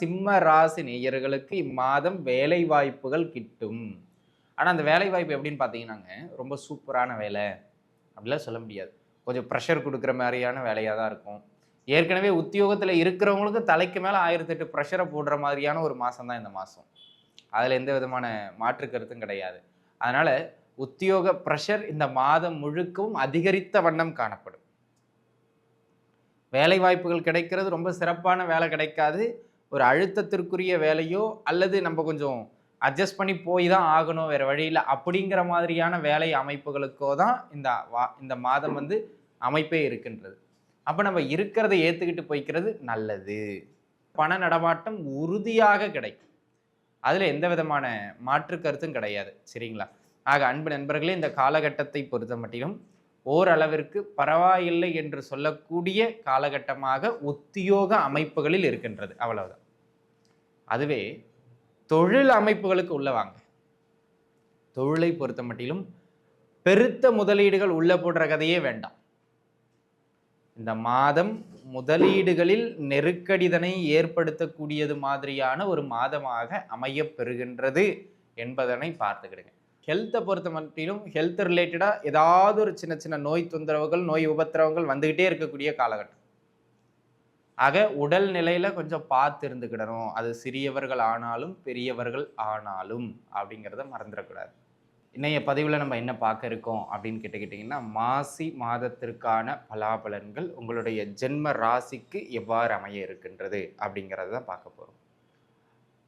சிம்ம ராசி நேயர்களுக்கு இம்மாதம் வேலை வாய்ப்புகள் கிட்டும். ஆனால் அந்த வேலை வாய்ப்பு எப்படின்னு பார்த்தீங்கன்னாங்க ரொம்ப சூப்பரான வேலை. அப்படிலாம் சொல்ல முடியாது. கொஞ்சம் ப்ரெஷர் கொடுக்குற மாதிரியான வேலையாக தான் இருக்கும். ஏற்கனவே உத்தியோகத்தில் இருக்கிறவங்களுக்கு தலைக்கு மேலே ஆயிரத்தெட்டு ப்ரெஷரை போடுற மாதிரியான ஒரு மாதம் தான் இந்த மாதம் அதில் எந்த விதமான மாற்று கருத்தும் கிடையாது. அதனால் உத்தியோக ப்ரெஷர் இந்த மாதம் முழுக்கவும் அதிகரித்த வண்ணம் காணப்படும். வேலை வாய்ப்புகள் கிடைக்கிறது ரொம்ப சிறப்பான வேலை கிடைக்காது. ஒரு அழுத்தத்திற்குரிய வேலையோ அல்லது நம்ம கொஞ்சம் அட்ஜஸ்ட் பண்ணி போய் தான் ஆகணும் வேறு வழியில் அப்படிங்கிற மாதிரியான வேலை அமைப்புகளுக்கோ தான் இந்த வா இந்த மாதம் வந்து அமைப்பே இருக்கின்றது. அப்போ நம்ம இருக்கிறத ஏற்றுக்கிட்டு போய்க்கிறது நல்லது. பண நடமாட்டம் உறுதியாக கிடைக்கும். அதில் எந்த விதமான மாற்று கருத்தும் கிடையாது சரிங்களா? ஆக அன்பு நண்பர்களே இந்த காலகட்டத்தை பொறுத்த மட்டிலும் ஓரளவிற்கு பரவாயில்லை என்று சொல்லக்கூடிய காலகட்டமாக உத்தியோக அமைப்புகளில் இருக்கின்றது அவ்வளவுதான். அதுவே தொழில் அமைப்புகளுக்கு உள்ள வாங்க தொழிலை பொறுத்த மட்டிலும் பெருத்த முதலீடுகள் உள்ள போடுற கதையே வேண்டாம். இந்த மாதம் முதலீடுகளில் நெருக்கடிதனை ஏற்படுத்தக்கூடியது மாதிரியான ஒரு மாதமாக அமையப் பெறுகின்றது என்பதனை பார்த்துக்கிடுங்க. ஹெல்த்தை பொறுத்த மட்டிலும் ஹெல்த் ரிலேட்டடாக ஏதாவது ஒரு சின்ன சின்ன நோய் தொந்தரவுகள் நோய் உபத்திரவங்கள் வந்துக்கிட்டே இருக்கக்கூடிய காலகட்டம். ஆக உடல் நிலையில கொஞ்சம் பார்த்து இருந்துக்கிடணும். அது சிறியவர்கள் ஆனாலும் பெரியவர்கள் ஆனாலும் அப்படிங்கிறத மறந்துடக்கூடாது இன்னைய பதிவில் நம்ம என்ன பார்க்க இருக்கோம் அப்படின்னு கேட்டுக்கிட்டிங்கன்னா மாசி மாதத்திற்கான பலாபலன்கள் உங்களுடைய ஜென்ம ராசிக்கு எவ்வாறு அமைய இருக்கின்றது அப்படிங்கிறத தான் பார்க்க போகிறோம்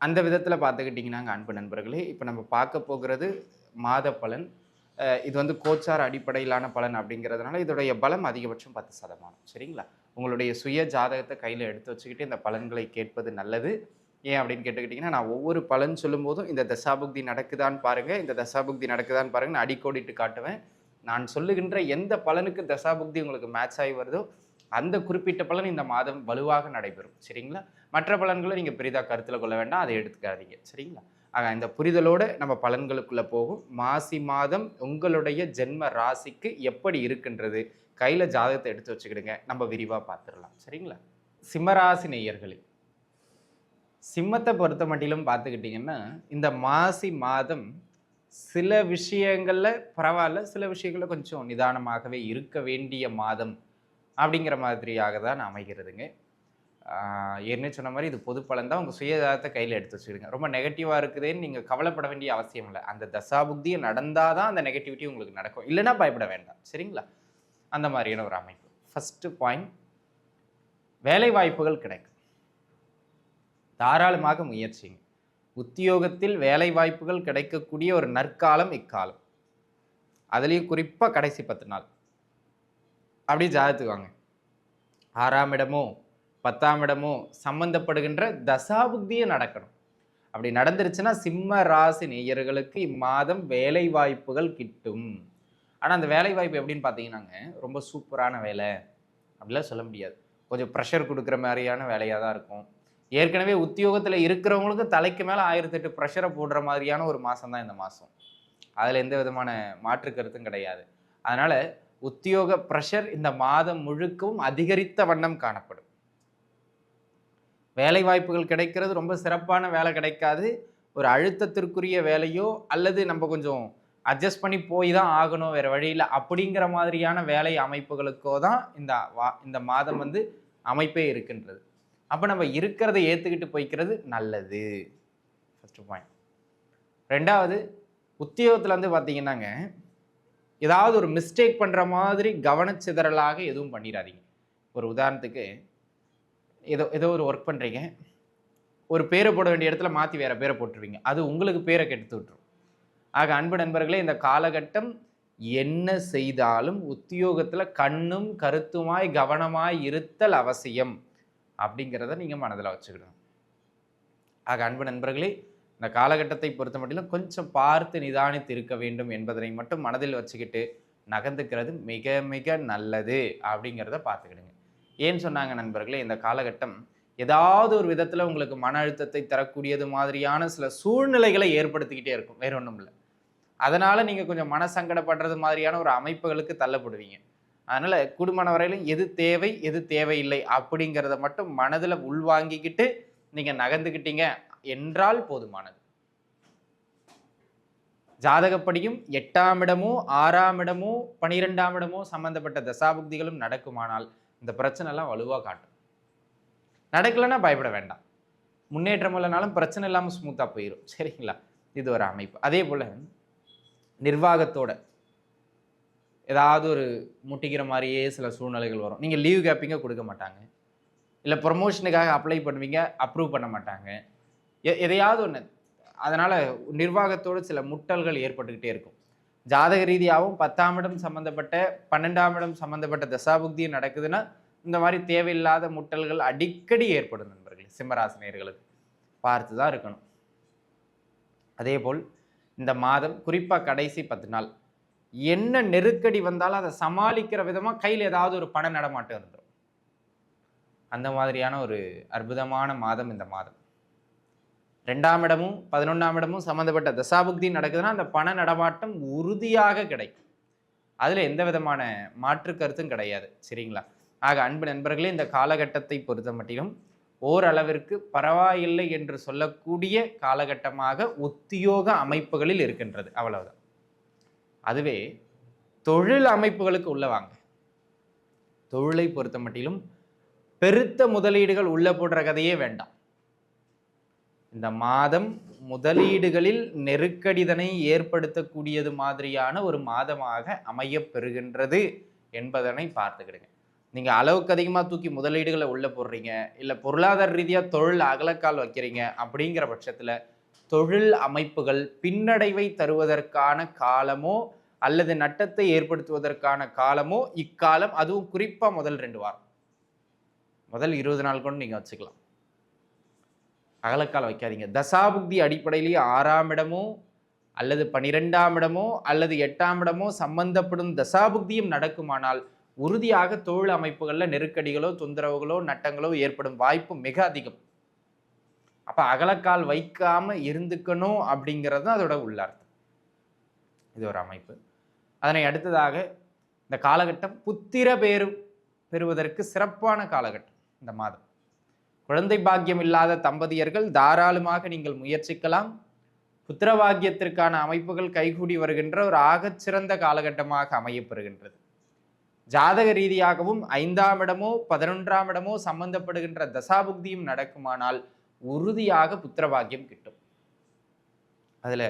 அந்த விதத்தில் பார்த்துக்கிட்டிங்கன்னா அன்பு நண்பர்களே இப்போ நம்ம பார்க்க போகிறது மாத பலன். இது வந்து கோச்சார் அடிப்படையிலான பலன் அப்படிங்கிறதுனால இதோடைய பலம் அதிகபட்சம் பத்து சதமானம். சரிங்களா? உங்களுடைய சுய ஜாதகத்தை கையில் எடுத்து வச்சுக்கிட்டு இந்த பலன்களை கேட்பது நல்லது. ஏன் அப்படின்னு கேட்டுக்கிட்டிங்கன்னா நான் ஒவ்வொரு பலன் சொல்லும்போதும் இந்த தசாபுக்தி நடக்குதான்னு பாருங்கள் இந்த தசாபுக்தி நடக்குதான்னு பாருங்கள் நான் அடிக்கோடிட்டு காட்டுவேன். நான் சொல்லுகின்ற எந்த பலனுக்கு தசாபுக்தி உங்களுக்கு மேட்ச் ஆகி வருதோ அந்த குறிப்பிட்ட பலன் இந்த மாதம் வலுவாக நடைபெறும். சரிங்களா? மற்ற பலன்களை நீங்கள் பெரிதாக கருத்தில் கொள்ள வேண்டாம் அதை எடுத்துக்காதீங்க. சரிங்களா? ஆக இந்த புரிதலோடு நம்ம பலன்களுக்குள்ளே போகும். மாசி மாதம் உங்களுடைய ஜென்ம ராசிக்கு எப்படி இருக்கின்றது? கையில் ஜாதகத்தை எடுத்து வச்சுக்கிடுங்க. நம்ம விரிவாக பார்த்துடலாம். சரிங்களா? சிம்மராசி நேயர்களே சிம்மத்தை பொறுத்த மட்டிலும் பார்த்துக்கிட்டிங்கன்னா இந்த மாசி மாதம் சில விஷயங்களில் பரவாயில்ல சில விஷயங்களில் கொஞ்சம் நிதானமாகவே இருக்க வேண்டிய மாதம் அப்படிங்கிற மாதிரியாக தான் அமைகிறதுங்க. என்ன சொன்ன மாதிரி இது பொது பலன் தான். உங்கள் சுயதாரத்தை கையில் எடுத்து வச்சுக்கிடுங்க. ரொம்ப நெகட்டிவாக இருக்குதுன்னு நீங்கள் கவலைப்பட வேண்டிய அவசியம் இல்லை. அந்த தசாபுக்தியை நடந்தால் தான் அந்த நெகட்டிவிட்டி உங்களுக்கு நடக்கும். இல்லைன்னா பயப்பட வேண்டாம். சரிங்களா? அந்த மாதிரியான ஒரு அமைப்பு. ஃபஸ்ட்டு பாயிண்ட் வேலை வாய்ப்புகள் கிடைக்கும். தாராளமாக முயற்சிங்க. உத்தியோகத்தில் வேலை வாய்ப்புகள் கிடைக்கக்கூடிய ஒரு நற்காலம் இக்காலம். அதுலேயும் குறிப்பாக கடைசி பத்து நாள். அப்படி ஜாதத்துக்குவாங்க ஆறாம் இடமோ பத்தாம் இடமோ சம்பந்தப்படுகின்ற தசாபுக்தியே நடக்கணும். அப்படி நடந்துருச்சுன்னா சிம்ம ராசி நேயர்களுக்கு இம்மாதம் வேலை வாய்ப்புகள் கிட்டும். ஆனால் அந்த வேலை வாய்ப்பு எப்படின்னு பார்த்தீங்கன்னாங்க ரொம்ப சூப்பரான வேலை. அப்படிலாம் சொல்ல முடியாது. கொஞ்சம் ப்ரெஷர் கொடுக்குற மாதிரியான வேலையாக தான் இருக்கும். ஏற்கனவே உத்தியோகத்தில் இருக்கிறவங்களுக்கு தலைக்கு மேலே ஆயிரத்தெட்டு ப்ரெஷரை போடுற மாதிரியான ஒரு மாதம் தான் இந்த மாதம் அதில் எந்த விதமான மாற்று கருத்தும் கிடையாது. அதனால் உத்தியோக ப்ரெஷர் இந்த மாதம் முழுக்கவும் அதிகரித்த வண்ணம் காணப்படும். வேலை வாய்ப்புகள் கிடைக்கிறது ரொம்ப சிறப்பான வேலை கிடைக்காது. ஒரு அழுத்தத்திற்குரிய வேலையோ அல்லது நம்ம கொஞ்சம் அட்ஜஸ்ட் பண்ணி போய் தான் ஆகணும் வேறு வழியில் அப்படிங்கிற மாதிரியான வேலை அமைப்புகளுக்கோ தான் இந்த வா இந்த மாதம் வந்து அமைப்பே இருக்கின்றது. அப்போ நம்ம இருக்கிறத ஏற்றுக்கிட்டு போய்க்கிறது நல்லது. ஃபஸ்ட்டு பாயிண்ட் ரெண்டாவது உத்தியோகத்தில் வந்து பார்த்தீங்கன்னாங்க ஏதாவது ஒரு மிஸ்டேக் பண்ணுற மாதிரி கவனச்சிதறலாக எதுவும் பண்ணிடாதீங்க ஒரு உதாரணத்துக்கு ஏதோ ஏதோ ஒரு ஒர்க் பண்ணுறீங்க ஒரு பேரை போட வேண்டிய இடத்துல மாற்றி வேறு பேரை போட்டுருவீங்க. அது உங்களுக்கு பேரை கெடுத்து விட்டுரும். ஆக அன்பு நண்பர்களே இந்த காலகட்டம் என்ன செய்தாலும் உத்தியோகத்தில் கண்ணும் கருத்துமாய் கவனமாய் இருத்தல் அவசியம் அப்படிங்கிறத நீங்கள் மனதில் வச்சுக்கணும். ஆக அன்பு நண்பர்களே இந்த காலகட்டத்தை பொறுத்த மட்டிலும் கொஞ்சம் பார்த்து நிதானித்து இருக்க வேண்டும் என்பதனை மட்டும் மனதில் வச்சுக்கிட்டு நகர்ந்துக்கிறது மிக மிக நல்லது அப்படிங்கிறத பார்த்துக்கிடுங்க. ஏன் சொன்னாங்க நண்பர்களே இந்த காலகட்டம் ஏதாவது ஒரு விதத்தில் உங்களுக்கு மன அழுத்தத்தை தரக்கூடியது மாதிரியான சில சூழ்நிலைகளை ஏற்படுத்திக்கிட்டே இருக்கும். வேற ஒன்றும் இல்லை. அதனால் நீங்கள் கொஞ்சம் மனசங்கடப்படுறது மாதிரியான ஒரு அமைப்புகளுக்கு தள்ளப்படுவீங்க. அதனால் குடும்பம் வரையிலும் எது தேவை எது தேவையில்லை அப்படிங்கிறத மட்டும் மனதில் உள்வாங்கிக்கிட்டு நீங்கள் நகர்ந்துக்கிட்டீங்க என்றால் போதுமானது. ஜாதகப்படியும் எட்டாம் இடமோ ஆறாம் இடமோ பனிரெண்டாம் இடமோ சம்பந்தப்பட்ட தசாபுக்திகளும் நடக்குமானால் இந்த பிரச்சனைலாம் வலுவாக காட்டும். நடக்கலைன்னா பயப்பட வேண்டாம். முன்னேற்றம் இல்லைனாலும் பிரச்சனை இல்லாமல் ஸ்மூத்தாக போயிடும் சரிங்களா? இது ஒரு அமைப்பு. அதே போல் நிர்வாகத்தோட ஏதாவது ஒரு முட்டிக்கிற மாதிரியே சில சூழ்நிலைகள் வரும். நீங்கள் லீவ் கேப்பிங்க கொடுக்க மாட்டாங்க. இல்லை ப்ரொமோஷனுக்காக அப்ளை பண்ணுவீங்க அப்ரூவ் பண்ண மாட்டாங்க. எ எதையாவது ஒன்று அதனால் நிர்வாகத்தோடு சில முட்டல்கள் ஏற்பட்டுக்கிட்டே இருக்கும். ஜாதக ரீதியாகவும் பத்தாம் இடம் சம்மந்தப்பட்ட பன்னெண்டாம் இடம் சம்மந்தப்பட்ட தசாபுக்தியும் நடக்குதுன்னா இந்த மாதிரி தேவையில்லாத முட்டல்கள் அடிக்கடி ஏற்படும் நண்பர்களே சிம்மராசினியர்களுக்கு பார்த்து தான் இருக்கணும். அதே போல் இந்த மாதம் குறிப்பாக கடைசி பத்து நாள் என்ன நெருக்கடி வந்தாலும் அதை சமாளிக்கிற விதமாக கையில் ஏதாவது ஒரு பண நடமாட்டம் இருந்துடும் அந்த மாதிரியான ஒரு அற்புதமான மாதம் இந்த மாதம். ரெண்டாம் இடமும் பதினொன்றாம் இடமும் சம்மந்தப்பட்ட தசாபுக்தி நடக்குதுன்னா அந்த பண நடமாட்டம் உறுதியாக கிடைக்கும். அதில் எந்த விதமான மாற்று கருத்தும் கிடையாது சரிங்களா? ஆக அன்பு நண்பர்களே இந்த காலகட்டத்தை பொறுத்த மட்டிலும் ஓரளவிற்கு பரவாயில்லை என்று சொல்லக்கூடிய காலகட்டமாக உத்தியோக அமைப்புகளில் இருக்கின்றது. அவ்வளவுதான். அதுவே தொழில் அமைப்புகளுக்கு உள்ளவாங்க தொழிலை பொறுத்த மட்டிலும் பெருத்த முதலீடுகள் உள்ள போடுற கதையே வேண்டாம். இந்த மாதம் முதலீடுகளில் நெருக்கடிதனை ஏற்படுத்தக்கூடியது மாதிரியான ஒரு மாதமாக அமையப் பெறுகின்றது என்பதனை பார்த்துக்கிடுங்க. நீங்கள் அளவுக்கு அதிகமாக தூக்கி முதலீடுகளை உள்ளே போடுறீங்க இல்லை பொருளாதார ரீதியாக தொழில் அகலக்கால் வைக்கிறீங்க அப்படிங்கிற பட்சத்தில் தொழில் அமைப்புகள் பின்னடைவை தருவதற்கான காலமோ அல்லது நட்டத்தை ஏற்படுத்துவதற்கான காலமோ இக்காலம் அதுவும் குறிப்பாக முதல் ரெண்டு வாரம். முதல் இருபது நாள் கூட நீங்கள் வச்சுக்கலாம். அகலக்கால் வைக்காதீங்க. தசாபுக்தி அடிப்படையிலேயே ஆறாம் இடமோ அல்லது பனிரெண்டாம் இடமோ அல்லது எட்டாம் இடமோ சம்பந்தப்படும் தசாபுக்தியும் நடக்குமானால் உறுதியாக தொழில் அமைப்புகளில் நெருக்கடிகளோ தொந்தரவுகளோ நட்டங்களோ ஏற்படும் வாய்ப்பு மிக அதிகம். அப்போ அகலக்கால் வைக்காம இருந்துக்கணும் அப்படிங்கிறது தான் அதோட உள்ளார்த்தம். இது ஒரு அமைப்பு. அதனை அடுத்ததாக இந்த காலகட்டம் புத்திர பேரு பெறுவதற்கு சிறப்பான காலகட்டம் இந்த மாதம். குழந்தை பாக்கியம் இல்லாத தம்பதியர்கள் தாராளமாக நீங்கள் முயற்சிக்கலாம். புத்திரவாக்கியத்திற்கான அமைப்புகள் கைகூடி வருகின்ற ஒரு ஆகச்சிறந்த காலகட்டமாக அமையப்பெறுகின்றது ஜாதக ரீதியாகவும் ஐந்தாம் இடமோ பதினொன்றாம் இடமோ சம்பந்தப்படுகின்ற தசாபுக்தியும் நடக்குமானால் உறுதியாக புத்திரபாகியம் கிட்டும். அதில்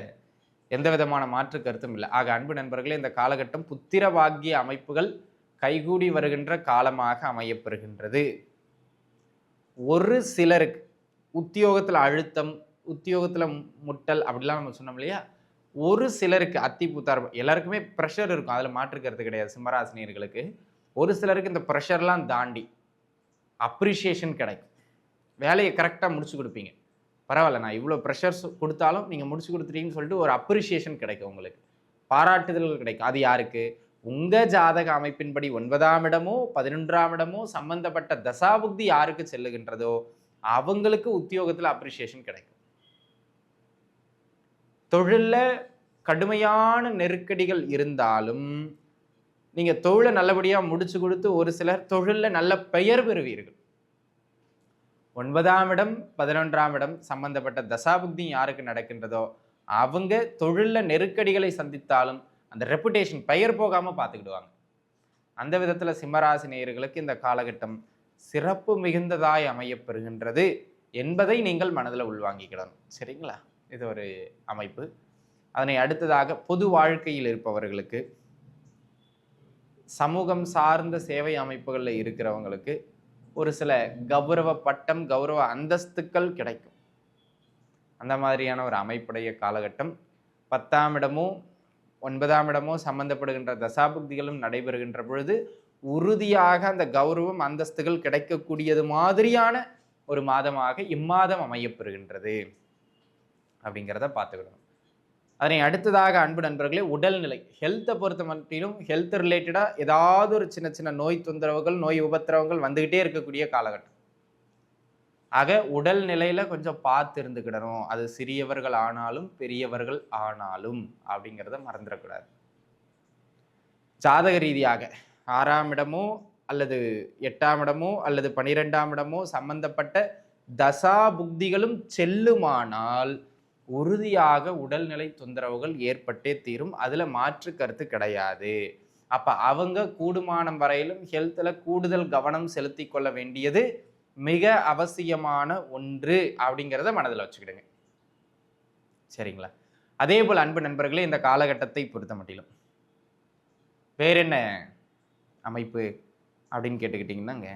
எந்த விதமான மாற்று கருத்தும் இல்லை. ஆக அன்பு நண்பர்களே இந்த காலகட்டம் புத்திர பாக்கிய அமைப்புகள் கைகூடி வருகின்ற காலமாக அமையப்பெறுகின்றது. ஒரு சிலருக்கு உத்தியோகத்தில் அழுத்தம் உத்தியோகத்தில் முட்டல் அப்படிலாம் நம்ம சொன்னோம் இல்லையா? ஒரு சிலருக்கு அத்தி பூத்தார் எல்லாருக்குமே ப்ரெஷர் இருக்கும். அதில் மாற்றுக்கிறது கிடையாது சிம்மராசினியர்களுக்கு. ஒரு சிலருக்கு இந்த ப்ரெஷர்லாம் தாண்டி அப்ரிஷியேஷன் கிடைக்கும். வேலையை கரெக்டாக முடிச்சு கொடுப்பீங்க. பரவாயில்ல நான் இவ்வளோ ப்ரெஷர்ஸ் கொடுத்தாலும் நீங்கள் முடிச்சு கொடுத்துட்டீங்கன்னு சொல்லிட்டு ஒரு அப்ரிஷியேஷன் கிடைக்கும் உங்களுக்கு. பாராட்டுதல்கள் கிடைக்கும். அது யாருக்கு? உங்கள் ஜாதக அமைப்பின்படி ஒன்பதாம் இடமோ பதினொன்றாம் இடமோ சம்பந்தப்பட்ட தசாபுக்தி யாருக்கு செல்லுகின்றதோ அவங்களுக்கு உத்தியோகத்தில் அப்ரிஷியேஷன் கிடைக்கும். தொழிலில் கடுமையான நெருக்கடிகள் இருந்தாலும் நீங்கள் தொழிலை நல்லபடியாக முடிச்சு கொடுத்து ஒரு சிலர் தொழிலில் நல்ல பெயர் பெறுவீர்கள். ஒன்பதாம் இடம் பதினொன்றாம் இடம் சம்பந்தப்பட்ட தசாபுக்தி யாருக்கு நடக்கின்றதோ அவங்க தொழிலில் நெருக்கடிகளை சந்தித்தாலும் அந்த ரெப்புடேஷன் பெயர் போகாமல் பார்த்துக்கிடுவாங்க. அந்த விதத்தில் சிம்மராசி நேயர்களுக்கு இந்த காலகட்டம் சிறப்பு மிகுந்ததாய் அமையப்பெறுகின்றது என்பதை நீங்கள் மனதில் உள்வாங்கிக்கிடணும். சரிங்களா? இது ஒரு அமைப்பு. அதனை அடுத்ததாக பொது வாழ்க்கையில் இருப்பவர்களுக்கு சமூகம் சார்ந்த சேவை அமைப்புகளில் இருக்கிறவங்களுக்கு ஒரு சில கௌரவ பட்டம் கௌரவ அந்தஸ்துக்கள் கிடைக்கும். அந்த மாதிரியான ஒரு அமைப்புடைய காலகட்டம் பத்தாம் இடமோ ஒன்பதாம் இடமோ சம்பந்தப்படுகின்ற தசாபுக்திகளும் நடைபெறுகின்ற பொழுது உறுதியாக அந்த கௌரவம் அந்தஸ்துகள் கிடைக்கக்கூடியது மாதிரியான ஒரு மாதமாக இம்மாதம் அமையப்பெறுகின்றது அப்படிங்கிறத பார்த்துக்கணும். அதனை அடுத்ததாக அன்பு நண்பர்களே உடல்நிலை ஹெல்த்தை பொறுத்த மட்டிலும் ஹெல்த் ரிலேட்டடாக ஏதாவது ஒரு சின்ன சின்ன நோய் தொந்தரவுகள் நோய் உபத்திரவங்கள் வந்துக்கிட்டே இருக்கக்கூடிய காலகட்டம். ஆக உடல் நிலையில் கொஞ்சம் பார்த்து இருந்துக்கிடணும். அது சிறியவர்கள் ஆனாலும் பெரியவர்கள் ஆனாலும் அப்படிங்கிறத மறந்துடக்கூடாது. ஜாதக ரீதியாக ஆறாம் இடமோ அல்லது எட்டாம் இடமோ அல்லது பனிரெண்டாம் இடமோ சம்பந்தப்பட்ட தசா புக்திகளும் செல்லுமானால் உறுதியாக உடல்நிலை தொந்தரவுகள் ஏற்பட்டே தீரும். அதில் மாற்று கருத்து கிடையாது. அப்போ அவங்க கூடுமானம் வரையிலும் ஹெல்த்தில் கூடுதல் கவனம் செலுத்தி கொள்ள வேண்டியது மிக அவசியமான ஒன்று அப்படிங்கிறத மனதில் வச்சுக்கிடுங்க. சரிங்களா? அதே போல் அன்பு நண்பர்களே இந்த காலகட்டத்தை பொறுத்த மட்டிலும். வேற என்ன அமைப்பு அப்படின்னு கேட்டுக்கிட்டிங்கன்னாங்க?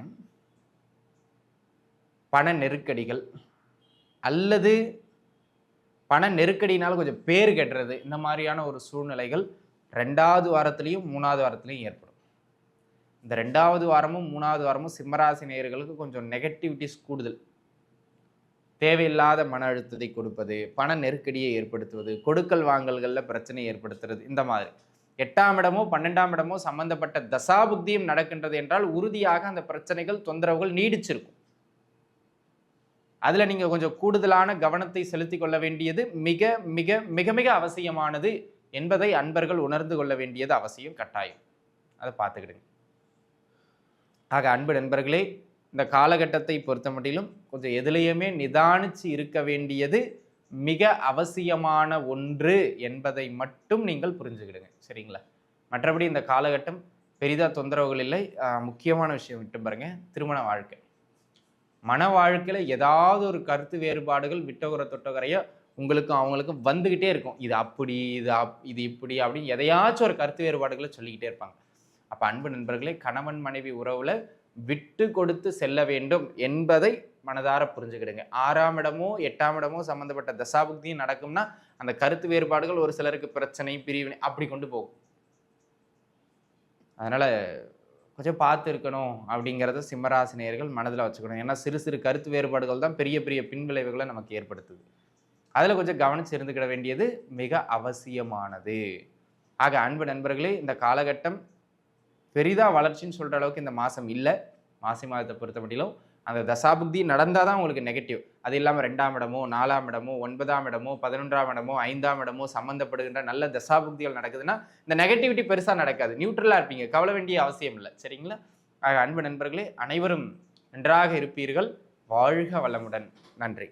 பண நெருக்கடிகள் அல்லது பண நெருக்கடினால கொஞ்சம் பேர் கெட்டுறது இந்த மாதிரியான ஒரு சூழ்நிலைகள் ரெண்டாவது வாரத்துலேயும் மூணாவது வாரத்துலையும் ஏற்படும். இந்த ரெண்டாவது வாரமும் மூணாவது வாரமும் சிம்மராசி நேயர்களுக்கு கொஞ்சம் நெகட்டிவிட்டிஸ் கூடுதல். தேவையில்லாத மன அழுத்தத்தை கொடுப்பது பண நெருக்கடியை ஏற்படுத்துவது கொடுக்கல் வாங்கல்களில் பிரச்சனை ஏற்படுத்துறது இந்த மாதிரி. எட்டாம் இடமோ பன்னெண்டாம் இடமோ சம்பந்தப்பட்ட தசாபுக்தியும் நடக்கின்றது என்றால் உறுதியாக அந்த பிரச்சனைகள் தொந்தரவுகள் நீடிச்சிருக்கும். அதில் நீங்கள் கொஞ்சம் கூடுதலான கவனத்தை செலுத்தி கொள்ள வேண்டியது மிக மிக மிக மிக அவசியமானது என்பதை அன்பர்கள் உணர்ந்து கொள்ள வேண்டியது அவசியம் கட்டாயம். அதை பார்த்துக்கிடுங்க. ஆக அன்பு நண்பர்களே இந்த காலகட்டத்தை பொறுத்த மட்டிலும் கொஞ்சம் எதுலேயுமே நிதானிச்சு இருக்க வேண்டியது மிக அவசியமான ஒன்று என்பதை மட்டும் நீங்கள் புரிஞ்சுக்கிடுங்க. சரிங்களா? மற்றபடி இந்த காலகட்டம் பெரிதாக தொந்தரவுகள் இல்லை. முக்கியமான விஷயம் விட்டு பாருங்கள் திருமண வாழ்க்கை. மன வாழ்க்கையில் ஏதாவது ஒரு கருத்து வேறுபாடுகள் விட்டகுற தொட்டகுறையோ உங்களுக்கும் அவங்களுக்கும் வந்துக்கிட்டே இருக்கும். இது அப்படி இது அப் இது இப்படி அப்படின்னு எதையாச்சும் ஒரு கருத்து வேறுபாடுகளை சொல்லிக்கிட்டே இருப்பாங்க. அப்போ அன்பு நண்பர்களே கணவன் மனைவி உறவில் விட்டு கொடுத்து செல்ல வேண்டும் என்பதை மனதார புரிஞ்சுக்கிடுங்க. ஆறாம் இடமோ எட்டாம் இடமோ சம்மந்தப்பட்ட தசாபுக்தியும் நடக்கும்னா அந்த கருத்து வேறுபாடுகள் ஒரு சிலருக்கு பிரச்சனை பிரிவினை அப்படி கொண்டு போகும். அதனால் கொஞ்சம் பார்த்து இருக்கணும் அப்படிங்கிறத சிம்மராசினியர்கள் மனதில் வச்சுக்கணும். ஏன்னா சிறு சிறு கருத்து வேறுபாடுகள் தான் பெரிய பெரிய பின்விளைவுகளை நமக்கு ஏற்படுத்துது. அதில் கொஞ்சம் கவனிச்சு இருந்துக்கிட வேண்டியது மிக அவசியமானது. ஆக அன்பு நண்பர்களே இந்த காலகட்டம் பெரிதாக வளர்ச்சின்னு சொல்கிற அளவுக்கு இந்த மாதம் இல்லை. மாசி மாதத்தை பொறுத்த மட்டிலும் அந்த தசாபுக்தி நடந்தால் தான் உங்களுக்கு நெகட்டிவ் அது இல்லாமல் ரெண்டாம் இடமோ நாலாம் இடமோ ஒன்பதாம் இடமோ பதினொன்றாம் இடமோ ஐந்தாம் இடமோ சம்மந்தப்படுகின்ற நல்ல தசாபுக்திகள் நடக்குதுன்னா இந்த நெகட்டிவிட்டி பெருசாக நடக்காது. நியூட்ரலாக இருப்பீங்க. கவலை வேண்டிய அவசியம் இல்லை. சரிங்களா? ஆக அன்பு நண்பர்களே அனைவரும் நன்றாக இருப்பீர்கள். வாழ்க வளமுடன். நன்றி.